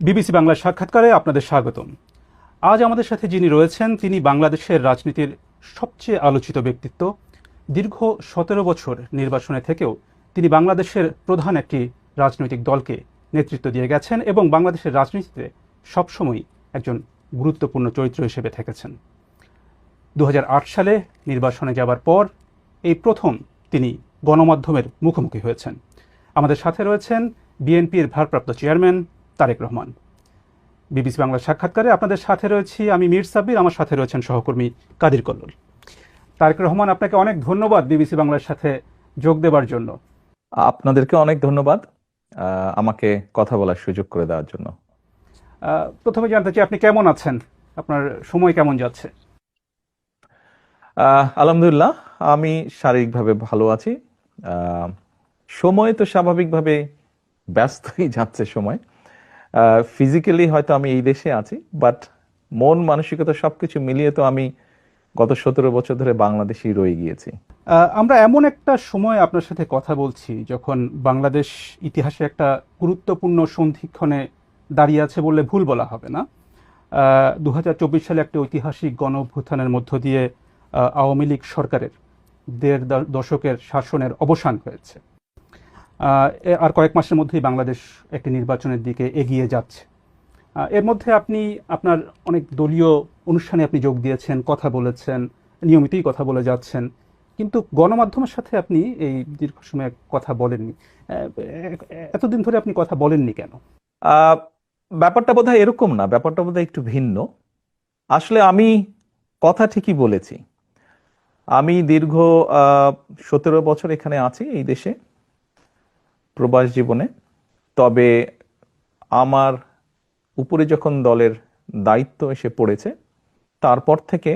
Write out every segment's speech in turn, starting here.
BBC বাংলার সাক্ষাৎকারে আপনাদের স্বাগতম। আজ আমাদের সাথে যিনি রয়েছেন, তিনি বাংলাদেশের রাজনীতির সবচেয়ে আলোচিত ব্যক্তিত্ব। দীর্ঘ সতেরো বছর নির্বাচনে থেকেও তিনি বাংলাদেশের প্রধান একটি রাজনৈতিক দলকে নেতৃত্ব দিয়ে গেছেন এবং বাংলাদেশের রাজনীতিতে সবসময় একজন গুরুত্বপূর্ণ চরিত্র হিসেবে থেকেছেন। দু হাজার আট সালে নির্বাসনে যাবার পর এই প্রথম তিনি গণমাধ্যমের মুখোমুখি হয়েছেন। আমাদের সাথে রয়েছেন বিএনপির ভারপ্রাপ্ত চেয়ারম্যান তারেক রহমান। বিবিসি বাংলার সাক্ষাৎকারে আপনাদের সাথে রয়েছি আমি মীর সাব্বির আমার সাথে রয়েছেন সহকর্মী কাদির কল্লোল। তারেক রহমান আপনাকে অনেক ধন্যবাদ বিবিসি বাংলার সাথে যোগ দেবার জন্য। আপনাদেরকে অনেক ধন্যবাদ আমাকে কথা বলার সুযোগ করে দেওয়ার জন্য। প্রথমে জানতে চাই আপনি কেমন আছেন? আপনার সময় কেমন যাচ্ছে? আলহামদুলিল্লাহ আমি শারীরিকভাবে ভালো আছি। সময় তো স্বাভাবিকভাবে ব্যস্তই যাচ্ছে সময়। ফিজিক্যালি হয়তো আমি এই দেশে আছি বাট মন মানসিকতা সবকিছু মিলিয়ে তো আমি গত সতেরো বছর ধরে বাংলাদেশেই রয়ে গিয়েছি। আমরা এমন একটা সময় আপনার সাথে কথা বলছি যখন বাংলাদেশ ইতিহাসে একটা গুরুত্বপূর্ণ সন্ধিক্ষণে দাঁড়িয়ে আছে বললে ভুল বলা হবে না। দু হাজার চব্বিশ সালে একটা ঐতিহাসিক গণ অভ্যুত্থানের মধ্য দিয়ে আওয়ামী লীগ সরকারের দেড় দশকের শাসনের অবসান হয়েছে। আর কয়েক মাসের মধ্যেই বাংলাদেশ একটি নির্বাচনের দিকে এগিয়ে যাচ্ছে। এর মধ্যে আপনি আপনার অনেক দলীয় অনুষ্ঠানে আপনি যোগ দিয়েছেন, কথা বলেছেন, নিয়মিতই কথা বলে যাচ্ছেন। কিন্তু গণমাধ্যমের সাথে আপনি এই দীর্ঘ সময় কথা বলেননি। এতদিন ধরে আপনি কথা বলেননি কেন? ব্যাপারটা বোধহয় এরকম না, ব্যাপারটা বোধহয় একটু ভিন্ন। আসলে আমি কথা ঠিকই বলেছি। আমি দীর্ঘ সতেরো বছর এখানে আছি এই দেশে। প্রবাস জীবনে, তবে আমার উপরে যখন দলের দায়িত্ব এসে পড়েছে, তারপর থেকে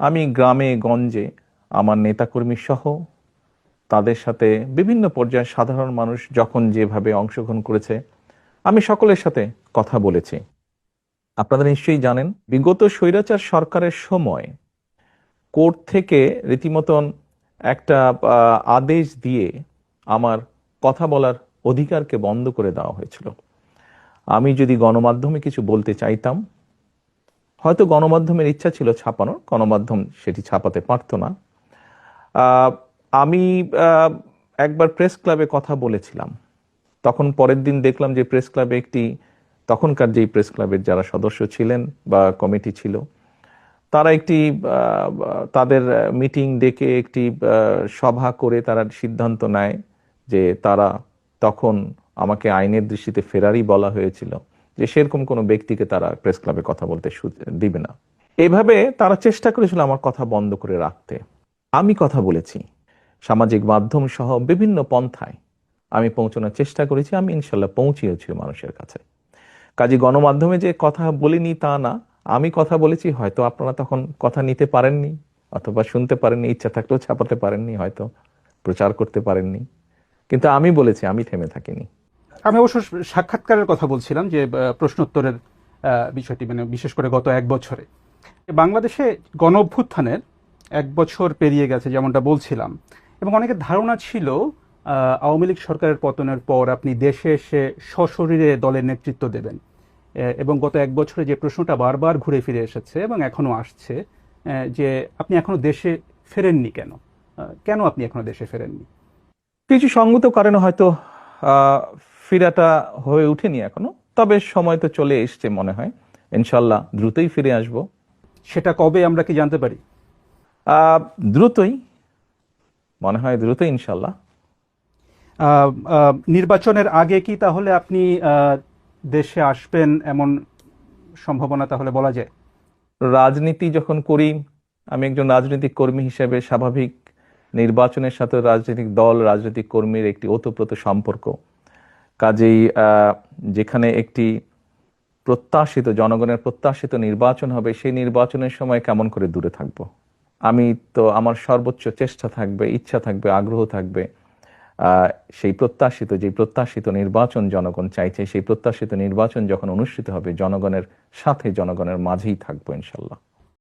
আমি গ্রামে, গঞ্জে আমার নেতাকর্মী সহ তাদের সাথে বিভিন্ন পর্যায়ে সাধারণ মানুষ যখন যেভাবে অংশগ্রহণ করেছে, আমি সকলের সাথে কথা বলেছি। আপনারা নিশ্চয়ই জানেন, বিগত স্বৈরাচার সরকারের সময় কোর্ট থেকে রীতিমতন একটা আদেশ দিয়ে আমার কথা বলার অধিকারকে বন্ধ করে দেওয়া হয়েছিল। আমি যদি গণমাধ্যমে কিছু বলতে চাইতাম, হয়তো গণমাধ্যমের ইচ্ছা ছিল ছাপানোর, গণমাধ্যম সেটি ছাপাতে পারতো না। আমি একবার প্রেস ক্লাবে কথা বলেছিলাম। তখন পরের দিন দেখলাম যে প্রেস ক্লাবে একটি, তখনকার যেই প্রেস ক্লাবের যারা সদস্য ছিলেন বা কমিটি ছিল, তারা একটি তাদের মিটিং ডেকে একটি সভা করে তারা সিদ্ধান্ত নেয়। যে তারা তখন আমাকে আইনের দৃষ্টিতে ফেরারি বলা হয়েছিল যে সেরকম কোনো ব্যক্তিকে তারা প্রেস ক্লাবে কথা বলতে দিবে না। এভাবে তারা চেষ্টা করেছিল আমার কথা বন্ধ করে রাখতে। আমি কথা বলেছি। সামাজিক মাধ্যম সহ বিভিন্ন পন্থায় আমি পৌঁছানোর চেষ্টা করেছি। আমি ইনশাল্লাহ পৌঁছিয়েছি মানুষের কাছে। কাজে গণমাধ্যমে যে কথা বলিনি তা না। আমি কথা বলেছি, হয়তো আপনারা তখন কথা নিতে পারেননি, অথবা শুনতে পারেননি, ইচ্ছা থাকলেও ছাপাতে পারেননি, হয়তো প্রচার করতে পারেননি। কিন্তু আমি বলেছি, আমি থেমে থাকিনি। আমি অবশ্য সাক্ষাৎকারের কথা বলছিলাম যে প্রশ্নোত্তরের বিষয়টি মানে বিশেষ করে গত এক বছরে। বাংলাদেশে গণ অভ্যুত্থানের এক বছর পেরিয়ে গেছে, যেমনটা বলছিলাম। এবং অনেকের ধারণা ছিল আওয়ামী লীগ সরকারের পতনের পর আপনি দেশে এসে সশরীরে দলের নেতৃত্ব দেবেন। এবং গত এক বছরে যে প্রশ্নটা বারবার ঘুরে ফিরে এসেছে এবং এখনও আসছে যে আপনি এখনও দেশে ফেরেননি কেন? কেন আপনি এখনও দেশে ফেরেননি? কিছু সঙ্গত কারণে হয়তো ফিরাটা হয়ে ওঠেনি এখনও। তবে সময় তো চলে এসছে মনে হয়। ইনশাল্লাহ দ্রুতই ফিরে আসব। সেটা কবে আমরা কি জানতে পারি? দ্রুতই। মনে হয় দ্রুতই ইনশাল্লাহ। নির্বাচনের আগে কি তাহলে আপনি দেশে আসবেন এমন সম্ভাবনা তাহলে বলা যায়? রাজনীতি যখন করি আমি একজন রাজনৈতিক কর্মী হিসেবে স্বাভাবিক নির্বাচনের সাথে রাজনৈতিক দল, রাজনৈতিক কর্মীর একটি ওতপ্রোত সম্পর্ক। কাজেই যেখানে একটি প্রত্যাশিত, জনগণের প্রত্যাশিত নির্বাচন হবে, সেই নির্বাচনের সময় কেমন করে দূরে থাকব? আমি তো, আমার সর্বোচ্চ চেষ্টা থাকবে, ইচ্ছা থাকবে, আগ্রহ থাকবে সেই প্রত্যাশিত, যে প্রত্যাশিত নির্বাচন জনগণ চাইছে, সেই প্রত্যাশিত নির্বাচন যখন অনুষ্ঠিত হবে, জনগণের সাথে, জনগণের মাঝেই থাকব, ইনশাল্লাহ।